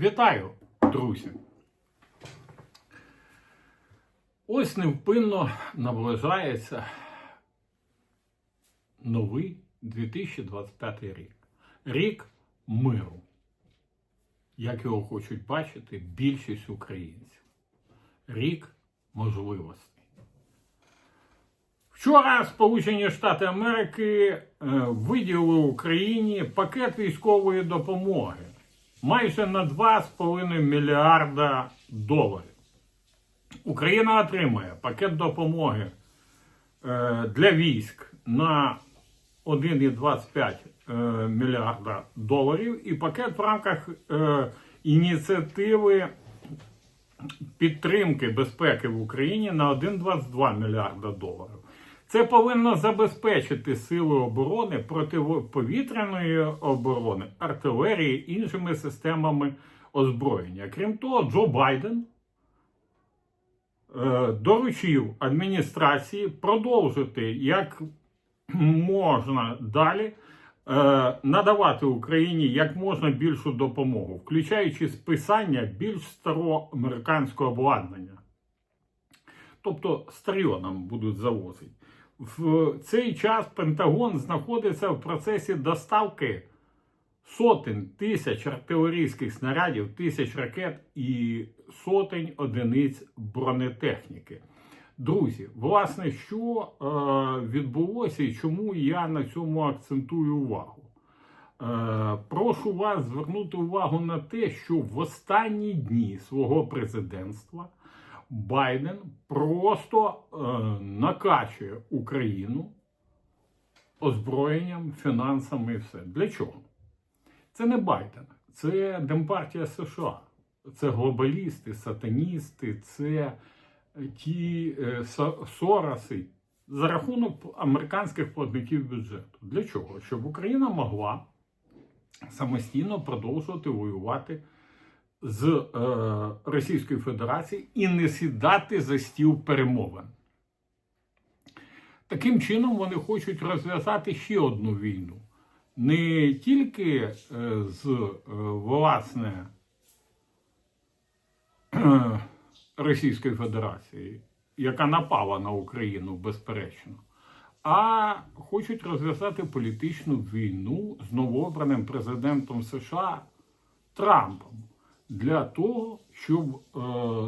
Вітаю, друзі! Ось невпинно наближається новий 2025 рік. Рік миру, як його хочуть бачити більшість українців. Рік можливостей. Вчора Сполучені Штати Америки е, виділили Україні пакет військової допомоги майже на 2,5 мільярда доларів. Україна отримає пакет допомоги е, для військ на 1,25 е, мільярда доларів і пакет в рамках е, ініціативи підтримки безпеки в Україні на 1,22 мільярда доларів. Це повинно забезпечити сили оборони протиповітряної оборони, артилерії, іншими системами озброєння. Крім того, Джо Байден е, доручив адміністрації продовжити як можна далі е, надавати Україні як можна більшу допомогу, включаючи списання більш старого американського обладнання. Тобто стріло нам будуть завозити. В цей час Пентагон знаходиться в процесі доставки сотень тисяч артилерійських снарядів, тисяч ракет і сотень одиниць бронетехніки. Друзі, власне, що е, відбулося і чому я на цьому акцентую увагу? Е, прошу вас звернути увагу на те, що в останні дні свого президентства Байден просто е, накачує Україну озброєнням, фінансами і все. Для чого? Це не Байден, це Демпартія США, це глобалісти, сатаністи, це ті е, Сороси за рахунок американських платників бюджету. Для чого? Щоб Україна могла самостійно продовжувати воювати з е, Російської Федерації і не сідати за стіл перемовин. Таким чином вони хочуть розв'язати ще одну війну. Не тільки е, з е, власне е, Російської Федерації, яка напала на Україну безперечно, а хочуть розв'язати політичну війну з новообраним президентом США Трампом для того, щоб е,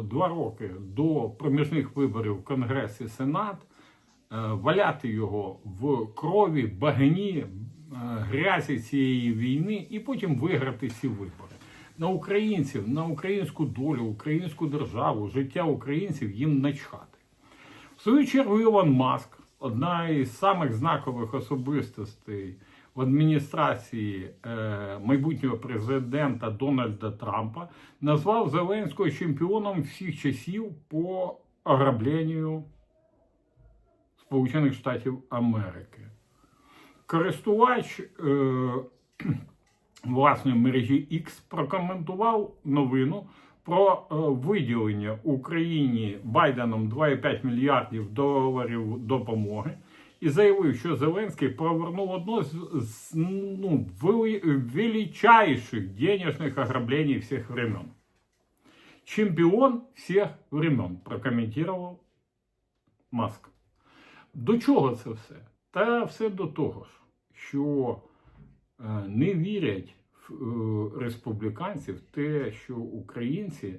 два роки до проміжних виборів Конгрес і Сенат е, валяти його в крові, багні, е, грязі цієї війни і потім виграти ці вибори. На українців, на українську долю, українську державу, життя українців їм начхати. В свою чергу Ілон Маск, одна із самих знакових особистостей в адміністрації е, майбутнього президента Дональда Трампа назвав Зеленського чемпіоном всіх часів по ограбленню Сполучених Штатів Америки. Користувач е, власної мережі X прокоментував новину про е, виділення Україні Байденом 2,5 мільярдів доларів допомоги і заявив, що Зеленський провернув одно з, з ну, величайших денежних ограблений всіх времен. Чемпіон всіх времен, прокоментував Маск. До чого це все? Та все до того ж, що е, не вірять в е, республіканців те, що українці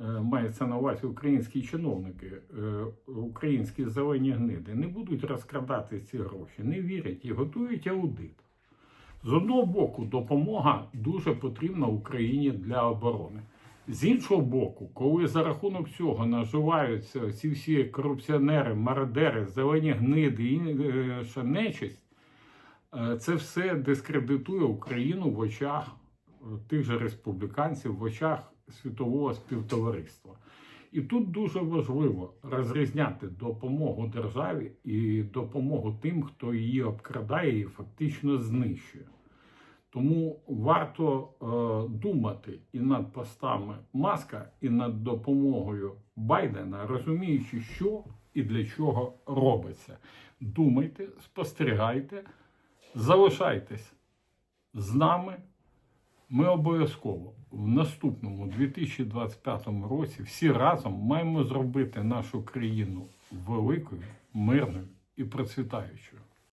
мається на увазі українські чиновники, е, українські зелені гниди, не будуть розкрадати ці гроші, не вірять і готують аудит. З одного боку, допомога дуже потрібна Україні для оборони. З іншого боку, коли за рахунок цього наживаються ці всі корупціонери, мародери, зелені гниди і інша нечисть, е, це все дискредитує Україну в очах тих же республіканців, в очах світового співтовариства. І тут дуже важливо розрізняти допомогу державі і допомогу тим, хто її обкрадає і фактично знищує. Тому варто е, думати і над постами Маска, і над допомогою Байдена, розуміючи, що і для чого робиться. Думайте, спостерігайте, залишайтесь з нами. Ми обов'язково в наступному 2025 році всі разом маємо зробити нашу країну великою, мирною і процвітаючою.